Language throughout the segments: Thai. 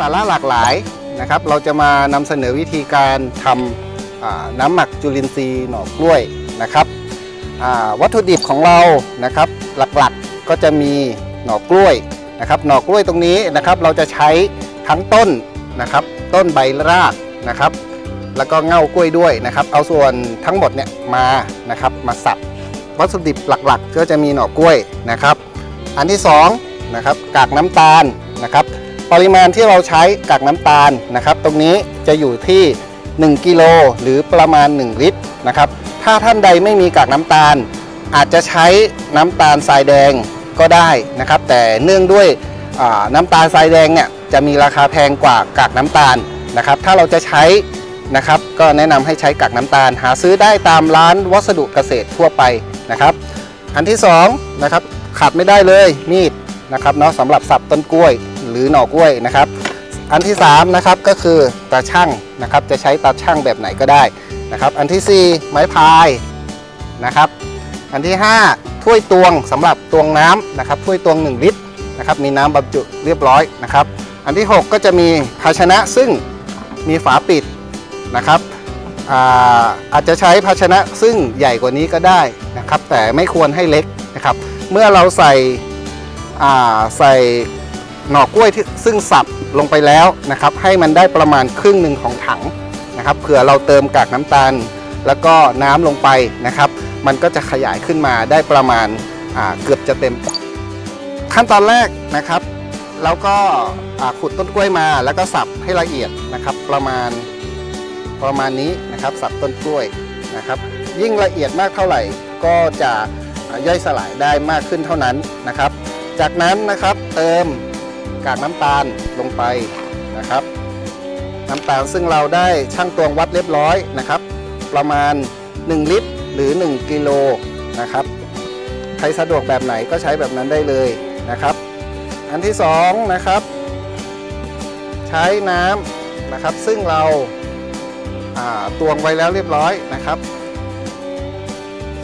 สาระหลากหลายนะครับ เราจะมานำเสนอวิธีการทำน้ำหมักจุลินทรีย์หน่อกล้วยนะครับวัตถุดิบของเรานะครับหลักๆก็จะมีหน่อกล้วยนะครับ หน่อกล้วยตรงนี้นะครับ เราจะใช้ทั้งต้นนะครับ ต้นใบรากนะครับ แล้วก็เง่ากล้วยด้วยนะครับ เอาส่วนทั้งหมดเนี่ยมานะครับมาสับวัตถุดิบหลักๆ ก็จะมีหน่อกล้วยนะครับ อันที่2นะครับกากน้ำตาล ปริมาณที่เราใช้กากน้ำตาลนะครับ ตรงนี้จะอยู่ที่ 1กิโลหรือประมาณ 1 ลิตรนะครับ ถ้าท่านใดไม่มีกากน้ำตาล อาจจะใช้น้ำตาลทรายแดงก็ได้นะครับ แต่เนื่องด้วยน้ำตาลทรายแดงเนี่ยจะมีราคาแพงกว่ากากน้ำตาลนะครับ ถ้าเราจะใช้นะครับ ก็แนะนำให้ใช้กากน้ำตาล หาซื้อได้ตามร้านวัสดุเกษตรทั่วไปนะครับ อันที่2นะครับขาดไม่ได้เลยมีด นะครับเนาะสำหรับสับต้นกล้วยหรือหน่อกล้วยนะครับ อันที่3นะครับก็คือตาช่างนะครับจะใช้ตาช่างแบบไหนก็ได้นะครับอันทีสี่4 ไม้พายนะครับ อันที่ 5 ถ้วยตวงสำหรับตวงน้ำนะครับถ้วยตวง 1 ลิตรนะครับมีน้ำบรรจุเรียบร้อยนะครับ อันที่ 6 ก็จะมีภาชนะซึ่งมีฝาปิดนะครับอาอาจจะใช้ภาชนะซึ่งใหญ่กว่านี้ก็ได้นะครับ แต่ไม่ควรให้เล็กนะครับ เมื่อเราใส่ ใส่หน่อกล้วยที่ซึ่งสับลงไปแล้วนะครับให้มันได้ประมาณครึ่งหนึ่งของถังนะครับเผื่อเราเติมกากน้ำตาล แล้วก็น้ำลงไปนะครับ มันก็จะขยายขึ้นมาได้ประมาณาเกือบจะเต็ม ขั้นตอนแรกนะครับเราก็ขุดต้นกล้วยมาแล้วก็สับให้ละเอียดนะครับ ประมาณประมาณนี้นะครับ สับต้นกล้วยนะครับ ยิ่งละเอียดมากเท่าไหร่ก็จะย่อยสลายได้มากขึ้นเท่านั้นนะครับ จากนั้นนะครับเติมกากน้ำตาลลงไปนะครับ น้ำตาลซึ่งเราได้ชั่งตวงวัดเรียบร้อยนะครับ ประมาณ 1 ลิตรหรือ 1 กิโลนะครับใครสะดวกแบบไหนก็ใช้แบบนั้นได้เลยนะครับ อันที่สองนะครับใช้น้ำนะครับ ซึ่งเราาตวงไว้แล้วเรียบร้อยนะครับ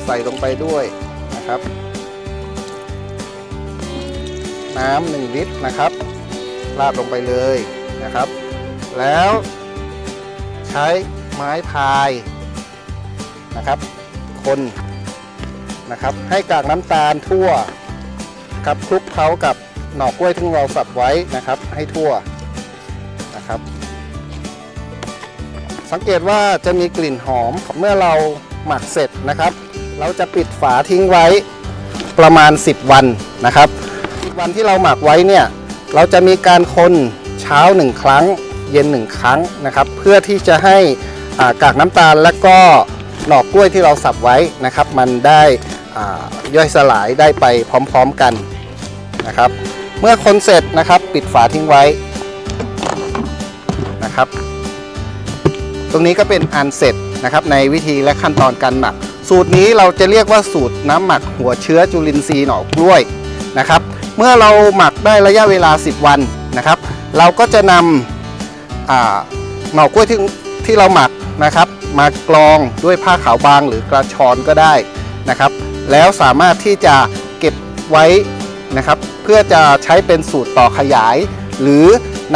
ใส่ลงไปด้วยนะครับ น้ำหนึ่งลิตรนะครับ ราดลงไปเลยนะครับ แล้วใช้ไม้พายนะครับ คนนะครับ ให้กากน้ำตาลทั่วครับคลุกเคล้ากับหน่อกล้วยที่เราสับไว้นะครับ ให้ทั่วนะครับ สังเกตว่าจะมีกลิ่นหอมเมื่อเราหมักเสร็จนะครับ เราจะปิดฝาทิ้งไว้ประมาณ 10 วันนะครับ วันที่เราหมักไว้เนี่ยเราจะมีการคนเช้า 1 ครั้ง เย็น 1 ครั้งนะครับเพื่อที่จะให้ากากน้ำตาลและก็หน่อกล้วยที่เราสับไว้นะครับ มันได้ย่อยสลายได้ไปพร้อมๆกันนะครับ เมื่อคนเสร็จนะครับปิดฝาทิ้งไว้นะครับ ตรงนี้ก็เป็นอันเสร็จนะครับในวิธีและขั้นตอนการหมัก สูตรนี้เราจะเรียกว่าสูตรน้ำหมักหัวเชื้อจุลินทรีย์หน่อกล้วยนะครับ เมื่อเราหมักได้ระยะเวลา 10 วันนะครับ เราก็จะนำหน่อกล้วยที่ที่เราหมักนะครับ มากรองด้วยผ้าขาวบางหรือกระชอนก็ได้นะครับ แล้วสามารถที่จะเก็บไว้นะครับ เพื่อจะใช้เป็นสูตรต่อขยาย หรือ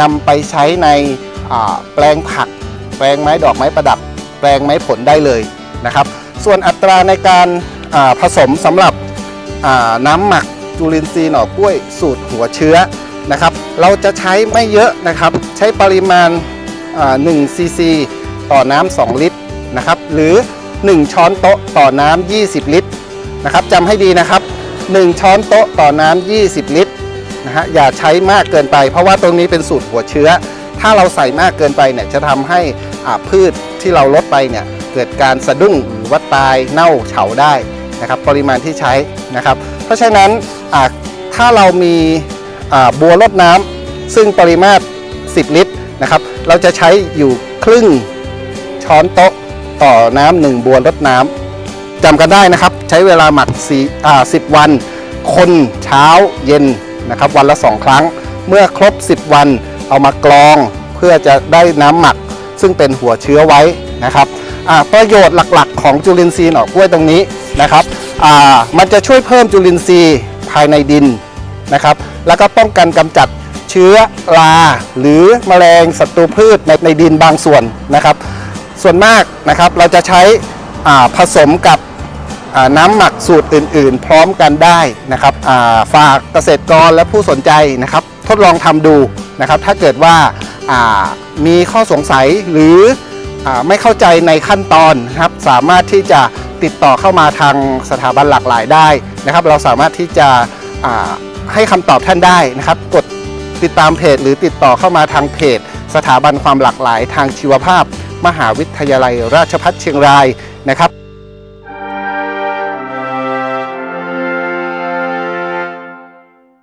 นำไปใช้ในแปลงผัก แปลงไม้ดอกไม้ประดับ แปลงไม้ผลได้เลยนะครับ ส่วนอัตราในการผสมสำหรับน้ำหมัก จุลินทรีย์หน่อกล้วยสูตรหัวเชื้อนะครับ เราจะใช้ไม่เยอะนะครับ ใช้ปริมาณ1ซีซีต่อน้ำ2ลิตรนะครับ หรือ 1 ช้อนโต๊ะต่อน้ำ20 ลิตรนะครับจำให้ดีนะครับ 1 ช้อนโต๊ะต่อน้ำ20 ลิตรนะฮะอย่าใช้มากเกินไป เพราะว่าตรงนี้เป็นสูตรหัวเชื้อ ถ้าเราใส่มากเกินไปเนี่ยจะทำให้อาพืชที่เราลดไปเนี่ยเกิดการสะดุ้งหรือว่าตายเน่าเฉาได้นะครับ ปริมาณที่ใช้นะครับ เพราะฉะนั้น ถ้าเรามีบัวรดน้ำซึ่งปริมาตร 10 ลิตรนะครับเราจะใช้อยู่ครึ่งช้อนโต๊ะต่อน้ำหนึ่งบัวรดน้ำจำกันได้นะครับ ใช้เวลาหมักสี่อ่า10 วัน คนเช้าเย็นนะครับวันละ 2 ครั้ง เมื่อครบ 10 วันเอามากรองเพื่อจะได้น้ำหมัก ซึ่งเป็นหัวเชื้อไว้นะครับประโยชน์หลักๆ ของจุลินทรีย์หน่อกล้วยตรงนี้นะครับมันจะช่วยเพิ่มจุลินทรีย์ ภายในดินนะครับ แล้วก็ป้องกันกำจัดเชื้อราหรือแมลงศัตรูพืชในในดินบางส่วนนะครับ ส่วนมากนะครับเราจะใช้ผสมกับน้ำหมักสูตรอื่น ๆ พร้อมกันได้นะครับาฝากเกษตรกรและผู้สนใจนะครับ ทดลองทำดูนะครับ ถ้าเกิดว่าามีข้อสงสัยหรืออไม่เข้าใจในขั้นตอนนะครับ สามารถที่จะติดต่อเข้ามาทางสถาบันหลากหลายได้ นะครับ เราสามารถที่จะให้คำตอบท่านได้นะครับ กดติดตามเพจ หรือติดต่อเข้ามาทางเพจ สถาบันความหลากหลายทางชีวภาพ มหาวิทยาลัยราชภัฏเชียงรายนะครับ